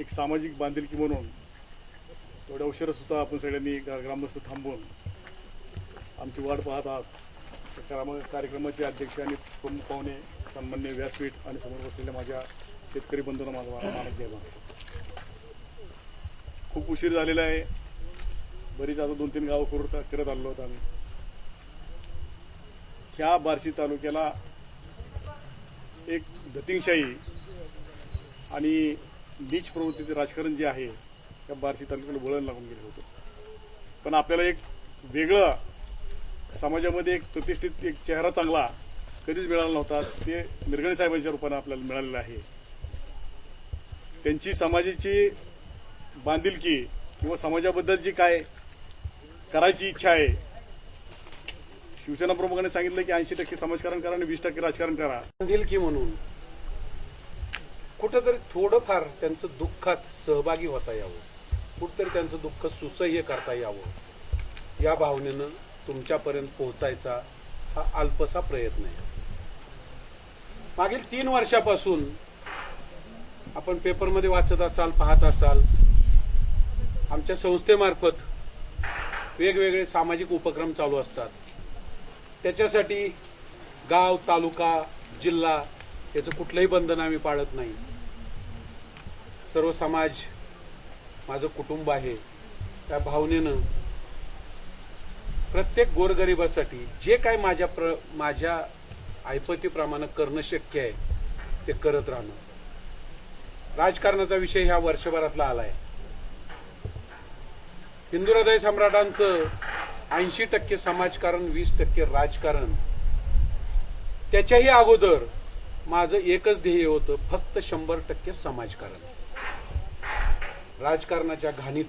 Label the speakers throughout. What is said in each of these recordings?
Speaker 1: एक सामाजिक बांधिलकी म्हणून एवढ्या उशिरा सुद्धा आपण सगळ्यांनी ग्रामस्थ थांबून आमची वाट पाहत आहात. त्या कार्यक्रमाचे अध्यक्ष आणि प्रमुख पाहुणे सन्मान्य व्यासपीठ आणि समोर बसलेल्या माझ्या शेतकरी बंधूंना माझा मानक द्यावा खूप उशीर झालेला आहे. बरीच आता दोन तीन गावं करू करत आलो होतो आम्ही. ह्या बार्शी तालुक्याला एक धतिंगशाही आणि नीच प्रवृत्तीचे राजकारण जे आहे त्या बार्शी तालुक्याला वळण लागून गेलं होतं. पण आपल्याला एक वेगळं समाजामध्ये एक प्रतिष्ठित एक चेहरा चांगला कधीच मिळाला नव्हता. ते मिरगणे साहेबांच्या रूपाने आपल्याला मिळालेलं आहे. त्यांची समाजाची बांधिलकी किंवा समाजाबद्दल जी काय करायची इच्छा आहे शिवसेना प्रमुखाने सांगितलं की ऐंशी टक्के समाजकारण करा आणि वीस टक्के राजकारण करा.
Speaker 2: बांधिलकी म्हणून कुठंतरी थोडंफार त्यांचं दुःखात सहभागी होता यावं. कुठंतरी त्यांचं दुःख सुसह्य करता यावं. या भावनेनं तुमच्यापर्यंत पोहोचायचा हा अल्पसा प्रयत्न आहे. मागील तीन वर्षापासून आपण पेपरमध्ये वाचत असाल पाहत असाल आमच्या संस्थेमार्फत वेगवेगळे सामाजिक उपक्रम चालू असतात. त्याच्यासाठी गाव तालुका जिल्हा याचं कुठलंही बंधन आम्ही पाळत नाही. सर्व समाज माझं कुटुंब आहे. त्या भावनेनं प्रत्येक गोरगरिबासाठी जे काय माझ्या प्र माझ्या ऐपतीप्रमाणे करणं शक्य आहे ते करत राहणं. राजकारणाचा विषय ह्या वर्षभरातला आलाय. हिंदू हृदय सम्राटांचं ऐंशी टक्के समाजकारण वीस टक्के राजकारण त्याच्याही अगोदर माझं एकच ध्येय होतं फक्त शंभर टक्के समाजकारण. राजकारणाच्या घाणीत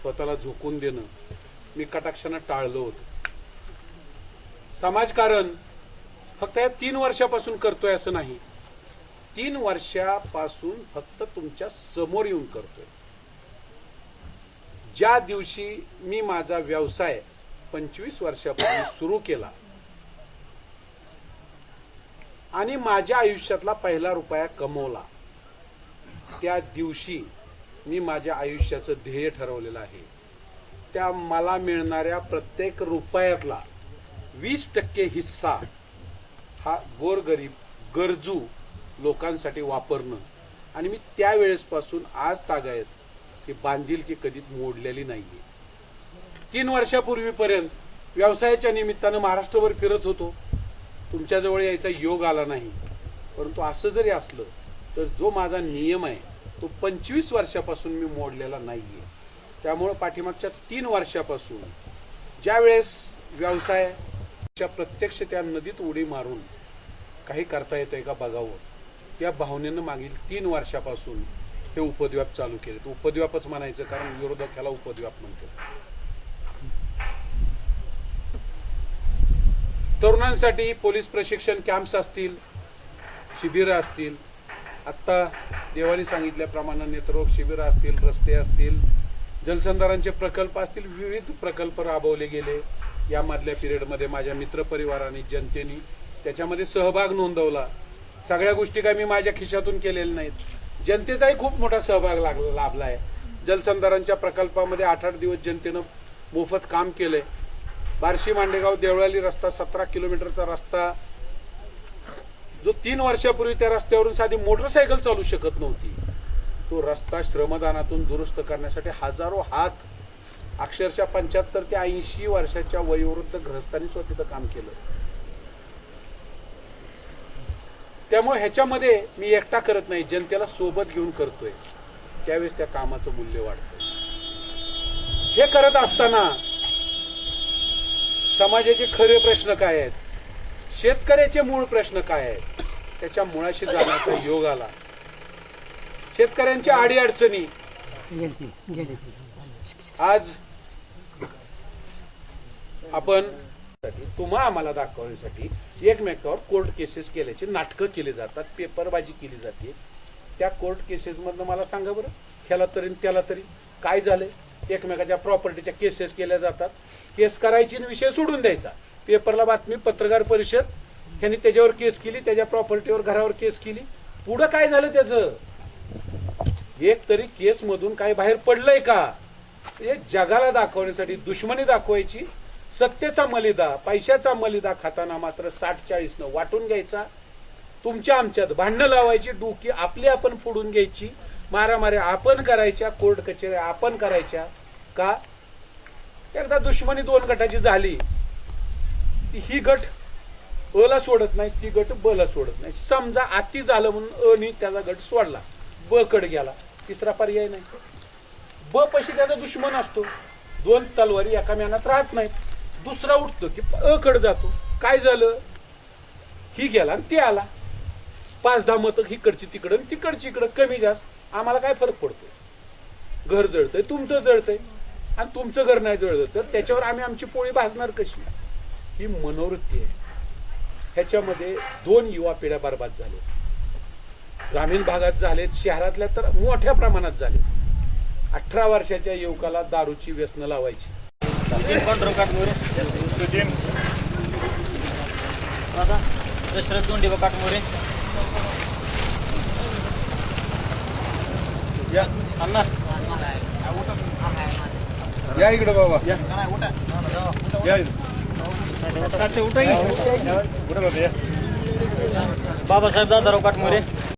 Speaker 2: स्वतःला झोकून देणं मी कटाक्षानं टाळलं होतं. समाजकारण फक्त या तीन वर्षापासून करतोय असं नाही. तीन वर्षापासून फक्त तुमच्यासमोर येऊन करतोय. ज्या दिवशी मी माझा व्यवसाय पंचवीस वर्षापूर्वी सुरू केला आणि माझ्या आयुष्यातला पहिला रुपया कमवला. त्या दिवशी मी माझ्या आयुष्याचं ध्येय ठरवलेलं आहे. त्या मला मिळणाऱ्या प्रत्येक रुपयातला वीस टक्के हिस्सा हा गोरगरीब गरजू लोकांसाठी वापरणं. आणि मी त्यावेळेसपासून आज तागायत ही बांधिलकी कधीच मोडलेली नाहीये. तीन वर्षापूर्वीपर्यंत व्यवसायाच्या निमित्तानं महाराष्ट्रभर फिरत होतो. तुमच्याजवळ यायचा योग आला नाही. परंतु असं जरी असलं तर जो माझा नियम आहे तो पंचवीस वर्षापासून मी मोडलेला नाही आहे त्यामुळं पाठीमागच्या तीन वर्षापासून ज्यावेळेस व्यवसायाच्या प्रत्यक्ष त्या नदीत उडी मारून काही करता येतंय का बघावं त्या भावनेनं मागील तीन वर्षापासून हे उपद्व्याप चालू केले उपद्व्यापच म्हणायचं कारण विरोधक ह्याला उपद्व्याप म्हणतो. तरुणांसाठी पोलीस प्रशिक्षण कॅम्प्स असतील शिबिरं असतील. आत्ता देवानी सांगितल्याप्रमाणे नेत्ररोग शिबिरं असतील रस्ते असतील जलसंधारांचे प्रकल्प असतील विविध प्रकल्प राबवले गेले. यामधल्या पिरियडमध्ये माझ्या मित्रपरिवाराने जनतेने त्याच्यामध्ये सहभाग नोंदवला. सगळ्या गोष्टी काय मी माझ्या खिशातून केलेल्या नाहीत. जनतेचाही खूप मोठा सहभाग लागला लाभला आहे जलसंधारांच्या प्रकल्पामध्ये आठ आठ दिवस जनतेनं मोफत काम केलंय. बार्शी मांडेगाव देवळाली रस्ता सतरा किलोमीटरचा रस्ता. जो तीन वर्षापूर्वी त्या रस्त्यावरून साधी मोटरसायकल चालू शकत नव्हती. तो रस्ता श्रमदानातून दुरुस्त करण्यासाठी हजारो हात अक्षरशः पंच्याहत्तर ते ऐंशी वर्षाच्या वयोवृद्ध ग्रस्तांनी सुद्धा तिथं काम केलं. त्यामुळे ह्याच्यामध्ये मी एकटा करत नाही जनतेला सोबत घेऊन करतोय. त्यावेळेस त्या कामाचं मूल्य वाढतं हे करत असताना समाजाचे खरे प्रश्न काय आहेत? शेतकऱ्याचे मूळ प्रश्न काय आहेत? त्याच्या मुळाशी जाण्याचा योग आला. शेतकऱ्यांच्या
Speaker 3: आडी अडचणी
Speaker 2: आज आपण तुम्हा आम्हाला दाखवण्यासाठी एकमेकावर कोर्ट केसेस केल्याची नाटकं केली जातात पेपरबाजी केली जाते. त्या कोर्ट केसेसमधनं मला सांगा बरं ह्याला तरी त्याला तरी काय झालंय? एकमेकाच्या प्रॉपर्टीच्या केसेस केल्या जातात. केस करायची आणि विषय सोडून द्यायचा. पेपरला बातमी पत्रकार परिषद ह्यांनी त्याच्यावर केस केली त्याच्या प्रॉपर्टीवर घरावर केस केली. पुढं काय झालं त्याचं? एक तरी केस मधून काय बाहेर पडलंय का? हे जगाला दाखवण्यासाठी दुश्मनी दाखवायची. सत्तेचा मलिदा पैशाचा मलिदा खाताना मात्र साठ चाळीसनं वाटून घ्यायचा. तुमच्या आमच्यात भांडणं लावायची डोकी आपली आपण फोडून घ्यायची. मारामारी आपण करायच्या कोर्ट कचेऱ्या आपण करायच्या का? एकदा दुश्मनी दोन गटाची झाली ही गट अला ला सोडत नाही ती गट बला सोडत नाही. समजा अति झालं म्हणून अ नी त्याचा गट सोडला ब कड गेला तिसरा पर्याय नाही. ब पशी त्याचा दुश्मन असतो. दोन तलवारी एका म्यानात राहत नाहीत. दुसरा उठतो की अ कड जातो. काय झालं? ही गेला आणि ते आला. पाच दहा मतं हिकडची तिकडं आणि तिकडची इकडं कमी जास्त. आम्हाला काय फरक पडतो घर जळतंय तुमचं जळतंय. आणि तुमचं घर नाही जळत तर त्याच्यावर आम्ही आमची पोळी भाजणार कशी? ही मनोवृत्ती आहे. ह्याच्यामध्ये दोन युवा पिढ्या बर्बाद झाले ग्रामीण भागात झालेत शहरातल्या तर मोठ्या प्रमाणात झाले अठरा वर्षाच्या युवकाला दारूची व्यसनं लावायची.
Speaker 4: सचिन पांडुरंग काटमोरे
Speaker 1: सचिन
Speaker 4: दशरथ काटमोरे.
Speaker 1: या
Speaker 4: अण्णा.
Speaker 1: या इकडे बाबा. या. या उठा
Speaker 4: बाबासाहेब दादाराव काटमोरे